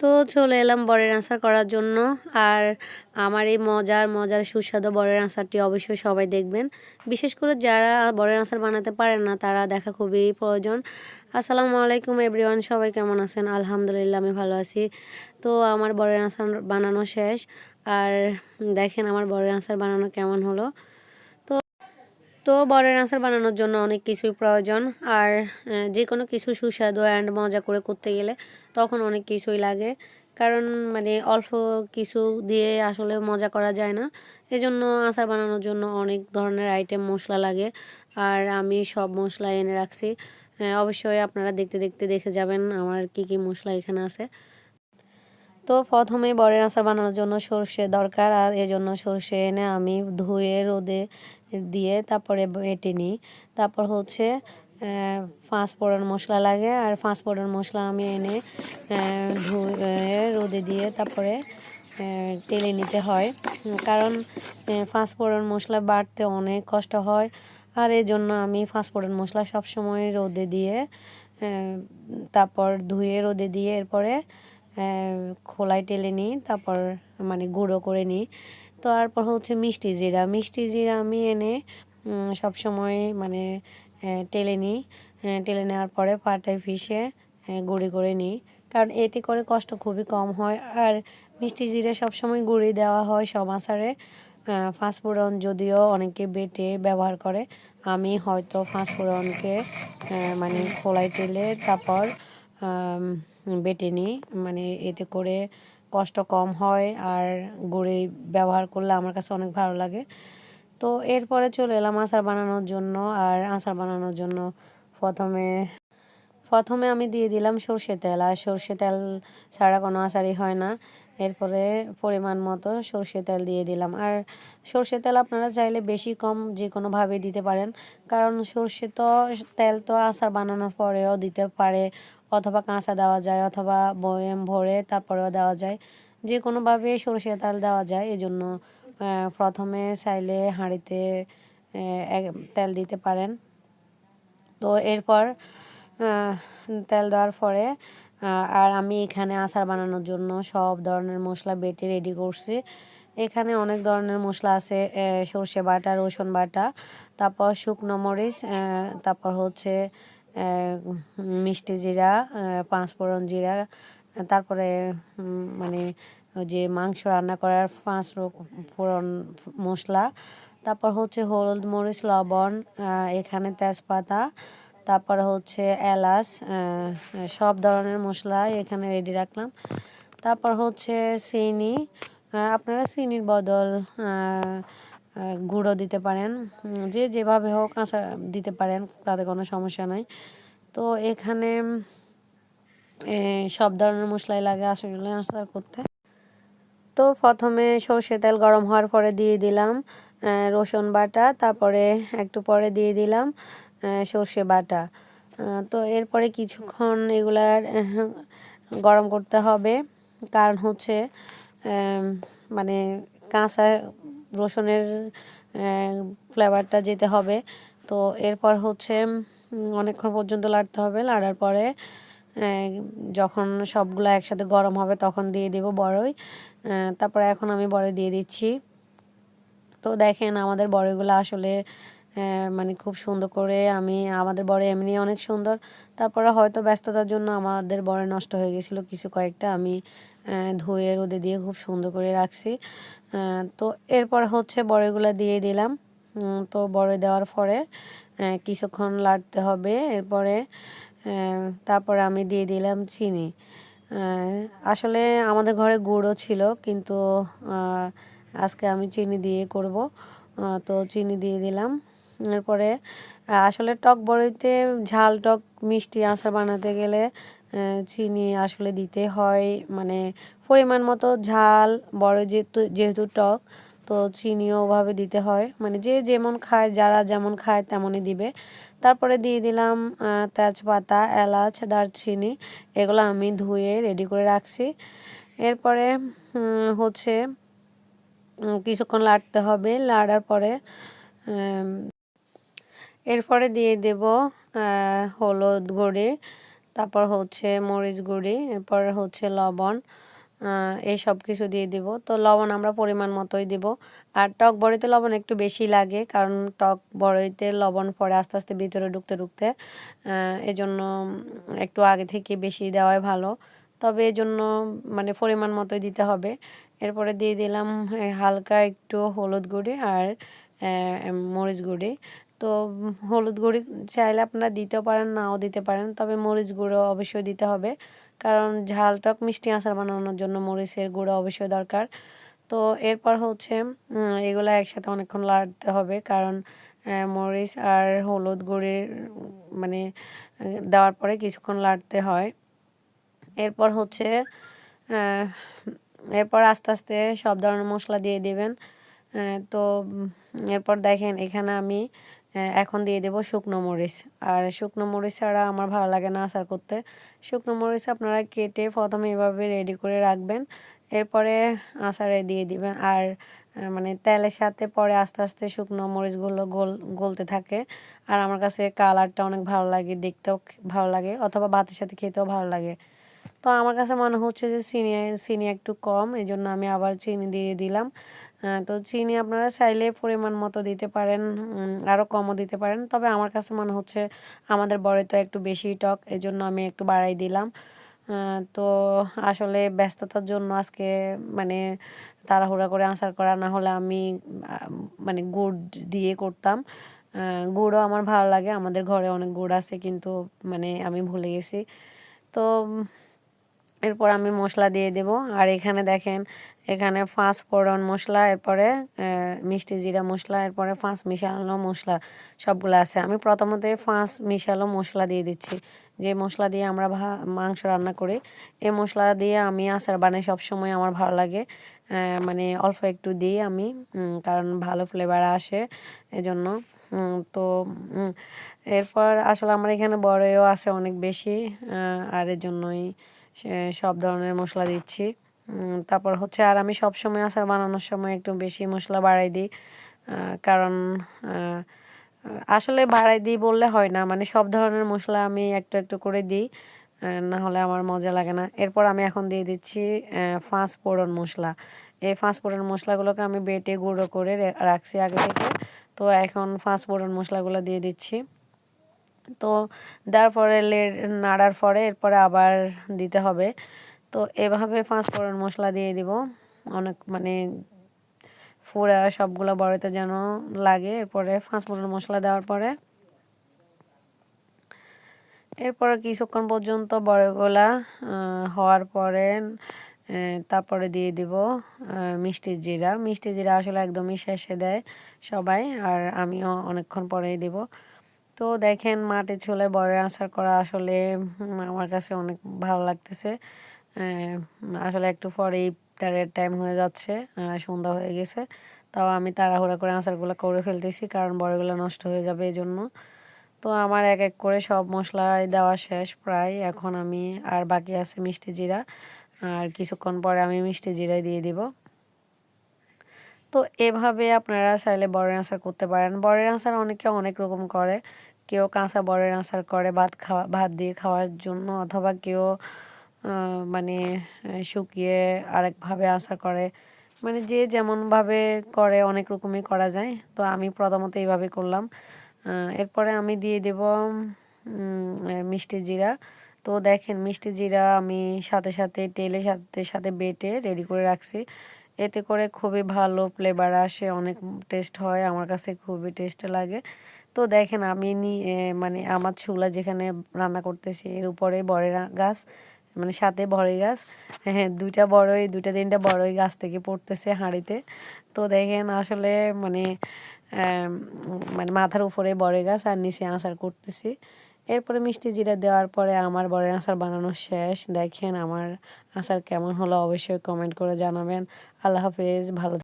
তো চলে এলাম বরের আচার করার জন্য। আর আমার এই মজার মজার সুস্বাদু বরের আচারটি অবশ্যই সবাই দেখবেন। বিশেষ করে যারা বরের আচার বানাতে পারেন না, তারা দেখা খুবই প্রয়োজন। আসসালামু আলাইকুম এভরিওয়ান, সবাই কেমন আছেন? আলহামদুলিল্লাহ, আমি ভালো আছি। তো আমার বরের আচার বানানো শেষ। আর দেখেন আমার বরের আচার বানানো কেমন হলো। তো বরের আচার বানানোর জন্য অনেক কিছুই প্রয়োজন। আর যে কোনো কিছু সুস্বাদু অ্যান্ড মজা করে করতে গেলে তখন অনেক কিছুই লাগে। কারণ মানে অল্প কিছু দিয়ে আসলে মজা করা যায় না। এজন্য আচার বানানোর জন্য অনেক ধরনের আইটেম মশলা লাগে। আর আমি সব মশলা এনে রাখছি। অবশ্যই আপনারা দেখতে দেখতে দেখে যাবেন আমার কি কি মশলা এখানে আছে। তো প্রথমে বরের আচার বানানোর জন্য সর্ষে দরকার। আর এজন্য সর্ষে এনে আমি ধুয়ে, রোদে দিয়ে তারপরে বেটে নিই। তারপর হচ্ছে পাঁচ মশলা লাগে, আর পাঁচ মশলা আমি এনে ধুয়ে রোদে দিয়ে তারপরে তেলে নিতে হয়। কারণ পাঁচ ফোড়ন মশলা বাটতে অনেক কষ্ট হয়, আর এই জন্য আমি পাঁচ ফোড়ন মশলা সবসময় রোদে দিয়ে তারপর ধুয়ে রোদে দিয়ে এরপরে খোলায় টেলে নিই, তারপর মানে গুঁড়ো করে নিই। তারপর হচ্ছে মিষ্টি জিরা। মিষ্টি জিরা আমি এনে সব সময় মানে টেলে নিই। টেলে নেওয়ার পরে পাটায় আহ, গুঁড়ি করে নিই। কারণ এতে করে কষ্ট খুবই কম হয়। আর মিষ্টি জিরে সবসময় গুঁড়ি দেওয়া হয় সব আচারে। ফাঁসফোড়ন যদিও অনেকে বেটে ব্যবহার করে। আমি হয়তো ফাঁসফোড়নকে মানে খোলাই তেলে তারপর বেটে নিই। মানে এতে করে কষ্ট কম হয় আর গুঁড়ি ব্যবহার করলে আমার কাছে অনেক ভালো লাগে। তো এরপরে চলে এলাম আচার বানানোর জন্য আর আচার বানানোর জন্য প্রথমে প্রথমে আমি দিয়ে দিলাম সর্ষে তেল আর সর্ষে তেল ছাড়া কোনো আচারই হয় না। এরপরে পরিমাণ মতো সর্ষে তেল দিয়ে দিলাম। আর সর্ষে তেল আপনারা চাইলে বেশি কম যে কোনোভাবে দিতে পারেন। কারণ সর্ষে তো, তেল তো আচার বানানোর পরেও দিতে পারে অথবা কাঁচা দেওয়া যায় অথবা বয়েম ভরে তারপরেও দেওয়া যায়। যে কোনোভাবে সর্ষে তাল দেওয়া যায় এজন্য আহ, প্রথমে চাইলে হাঁড়িতে তেল দিতে পারেন। তো এরপর তেল দেওয়ার পরে আর আমি এখানে আচার বানানোর জন্য সব ধরনের মশলা বেটে রেডি করছি। এখানে অনেক ধরনের মশলা আছে সর্ষে বাটা রসুন বাটা তারপর শুকনো মরিচ তারপর হচ্ছে মিষ্টি জিরা পাঁচফোড়ন জিরা, তারপরে মানে যে মাংস রান্না করার পাঁচ ফোড়ন মশলা, তারপর হচ্ছে হলুদ মরিচ, লবণ এখানে তেজপাতা, তারপর হচ্ছে এলাচ সব ধরনের মশলা এখানে রেডি রাখলাম। তারপর হচ্ছে চিনি আপনারা চিনির বদল গুঁড়ো দিতে পারেন যে যেভাবে হোক কাঁচা দিতে পারেন, তাতে কোনো সমস্যা নাই। তো এখানে সব ধরনের মশলাই লাগে আসলে আচার করতে। তো প্রথমে সর্ষে তেল গরম হওয়ার পরে দিয়ে দিলাম রসুন বাটা, তারপরে একটু পরে দিয়ে দিলাম সর্ষে বাটা। তো এরপরে কিছুক্ষণ এগুলার গরম করতে হবে। কারণ হচ্ছে মানে কাঁচা রসুনের ফ্লেভারটা যেতে হবে। তো এরপর হচ্ছে অনেকক্ষণ পর্যন্ত লাড়তে হবে। লাড়ার পরে যখন সবগুলো একসাথে গরম হবে তখন দিয়ে দেব বড়ই। তারপরে এখন আমি বড়ই দিয়ে দিচ্ছি। তো দেখেন আমাদের বড়ইগুলো আসলে মানে খুব সুন্দর করে আমি, আমাদের বড়ি এমনি অনেক সুন্দর। তারপরে হয়তো ব্যস্ততার জন্য আমাদের বড়ি নষ্ট হয়ে গেছিল কিছু কয়েকটা। আমি ধুয়ে রোদে দিয়ে খুব সুন্দর করে রাখছি। তো এরপর হচ্ছে বড়িগুলো দিয়ে দিলাম। তো বড়ি দেওয়ার পরে কিছুক্ষণ লাড়তে হবে। এরপরে তারপরে আমি দিয়ে দিলাম চিনি। আসলে আমাদের ঘরে গুঁড়ো ছিল, কিন্তু আজকে আমি চিনি দিয়ে করব। তো চিনি দিয়ে দিলাম। এরপরে আসলে টক বড়িতে ঝাল, টক মিষ্টি আচার বানাতে গেলে চিনি আসলে দিতে হয়। মানে পরিমাণ মতো ঝাল, বড় যেহেতু যেহেতু টক, তো চিনিও ওভাবে দিতে হয়। মানে যে যেমন খায়, যারা যেমন খায় তেমনই দিবে। তারপরে দিয়ে দিলাম তেজপাতা, এলাচ, দারচিনি, এগুলো আমি ধুয়ে রেডি করে রাখছি। এরপরে হচ্ছে কিছুক্ষণ লাড়তে হবে। লাড়ার পরে এরপরে দিয়ে দেব হলুদ গুঁড়ি, তারপর হচ্ছে মরিচ গুঁড়ি, এরপর হচ্ছে লবণ এই সব কিছু দিয়ে দিব। তো লবণ আমরা পরিমাণ মতোই দিব। আর টক বড়িতে লবণ একটু বেশি লাগে, কারণ টক বড়িতে লবণ পরে আস্তে আস্তে ভিতরে ঢুকতে ঢুকতে এজন্য একটু আগে থেকে বেশি দেওয়াই ভালো। তবে এজন্য মানে পরিমাণ মতোই দিতে হবে। এরপরে দিয়ে দিলাম হালকা একটু হলুদ গুঁড়ি আর মরিচ গুঁড়ি। তো হলুদ গুঁড়ি চাইলে আপনারা দিতেও পারেন, নাও দিতে পারেন। তবে মরিচ গুঁড়ো অবশ্যই দিতে হবে। কারণ ঝাল টক মিষ্টি আচার বানানোর জন্য মরিচের গুঁড়ো অবশ্যই দরকার। তো এরপর হচ্ছে এগুলো একসাথে অনেকক্ষণ লাড়তে হবে। কারণ মরিচ আর হলুদ গুঁড়ির মানে দেওয়ার পরে কিছুক্ষণ লাড়তে হয়। এরপর হচ্ছে এরপর আস্তে আস্তে সব ধরনের মশলা দিয়ে দেবেন। তো এরপর দেখেন এখানে আমি এখন দিয়ে দেব শুকনো মরিচ। আর শুকনো মরিচ ছাড়া আমার ভালো লাগে না আচার করতে। শুকনো মরিচ আপনারা কেটে প্রথমে এভাবে রেডি করে রাখবেন। এরপরে আচারে দিয়ে দিবেন। আর মানে তেলের সাথে পরে আস্তে আস্তে শুকনো মরিচগুলো গোল, গলতে থাকে। আর আমার কাছে কালারটা অনেক ভালো লাগে, দেখতেও ভালো লাগে, অথবা ভাতের সাথে খেতেও ভালো লাগে। তো আমার কাছে মনে হচ্ছে যে চিনি চিনি একটু কম এই জন্য আমি আবার চিনি দিয়ে দিলাম। আহ, তো চিনি আপনারা চাইলে পরিমাণ মতো দিতে পারেন আরও কমও দিতে পারেন। তবে আমার কাছে মনে হচ্ছে আমাদের বড়ি তো একটু বেশি টক এই জন্য আমি একটু বাড়াই দিলাম। তো আসলে ব্যস্ততার জন্য আজকে মানে তাড়াহুড়া করে আচার করা না হলে আমি মানে গুড় দিয়ে করতাম। গুড়ও আমার ভালো লাগে আমাদের ঘরে অনেক গুড় আছে কিন্তু মানে আমি ভুলে গেছি। তো এরপর আমি মশলা দিয়ে দেব। আর এখানে দেখেন এখানে ফাঁস ফোড়ন মশলা, এরপরে মিষ্টি জিরা মশলা, এরপরে ফাঁস মিশানো মশলা, সবগুলো আছে। আমি প্রথমত ফাঁস মিশালো মশলা দিয়ে দিচ্ছি। যে মশলা দিয়ে আমরা মাংস রান্না করি, এই মশলা দিয়ে আমি আচার বানাই সবসময় আমার ভালো লাগে। মানে অল্প একটু দিই আমি কারণ ভালো ফ্লেভার আসে এজন্য। তো এরপর আসলে আমার এখানে বড়ও আছে অনেক বেশি আর এর জন্যই সব ধরনের মশলা দিচ্ছি। তারপর হচ্ছে আর আমি সব সময় আচার বানানোর সময় একটু বেশি মশলা বাড়াই দিই কারণ আসলে বাড়াই দিই বললে হয় না মানে সব ধরনের মশলা আমি একটু একটু করে দিই না হলে আমার মজা লাগে না। এরপর আমি এখন দিয়ে দিচ্ছি ফাঁস ফোড়ন মশলা। এই ফাঁস ফোড়ন মশলাগুলোকে আমি বেটে গুঁড়ো করে রাখছি আগে থেকে। তো এখন ফাঁস ফোড়ন মশলাগুলো দিয়ে দিচ্ছি। তো দেওয়ার পরে লে- নাড়ার পরে এরপরে আবার দিতে হবে। তো এভাবে পাঁচ ফোড়ন মশলা দিয়ে দিব। অনেক মানে ফুরা সবগুলো বড়িতে যেন লাগে। এরপরে পাঁচ ফোড়ন মশলা দেওয়ার পরে এরপরে কিছুক্ষণ পর্যন্ত বড়গুলা হওয়ার পরে তারপরে দিয়ে দিব মিষ্টি জিরা। মিষ্টি জিরা আসলে একদমই শেষে দেয় সবাই, আর আমিও অনেকক্ষণ পরেই দিব। তো দেখেন মাটি চুলে বড়ের আচার করা আসলে আমার কাছে অনেক ভালো লাগতেছে। আসলে একটু পরে ইফতারের টাইম হয়ে যাচ্ছে সন্ধ্যা হয়ে গেছে। তাও আমি তাড়াহুড়া করে আচারগুলো করে ফেলতেছি, কারণ বড়গুলো নষ্ট হয়ে যাবে এই জন্য তো আমার এক এক করে সব মশলাই দেওয়া শেষ প্রায়। এখন আমি আর বাকি আছে মিষ্টি জিরা। আর কিছুক্ষণ পরে আমি মিষ্টি জিরাই দিয়ে দিব। তো এভাবে আপনারা চাইলে বড়ের আচার করতে পারেন। বড়ের আচার অনেকে অনেক রকম করে। কেউ কাঁচা বড়ের আচার করে ভাত খাওয়া, ভাত দিয়ে খাওয়ার জন্য, অথবা কেউ মানে শুকিয়ে আরেকভাবে আচার করে। মানে যে যেমনভাবে করে, অনেক রকমই করা যায়। তো আমি প্রথমত এইভাবে করলাম। এরপরে আমি দিয়ে দেব মিষ্টি জিরা। তো দেখেন, মিষ্টি জিরা আমি সাথে সাথে তেলের সাথে সাথে বেটে রেডি করে রাখছি। এতে করে খুবই ভালো ফ্লেভার আসে, অনেক টেস্ট হয়, আমার কাছে খুবই টেস্ট লাগে। তো দেখেন, আমি মানে আমার চুলা যেখানে রান্না করতেছি, এর উপরে বড়ই রা- গাছ। মানে সাথে বড়ই গাছ। হ্যাঁ দুইটা বড়ই, দুইটা তিনটা বড়ই গাছ থেকে পড়তেছে হাঁড়িতে। তো দেখেন আসলে মানে মানে মাথার উপরে বড়ই গাছ আর নিচে আচার করতেছি। এরপরে মিষ্টি জিরা দেওয়ার পরে আমার বড়ের আচার বানানো শেষ। দেখেন আমার আচার কেমন হলো অবশ্যই কমেন্ট করে জানাবেন। আল্লাহ হাফেজ, ভালো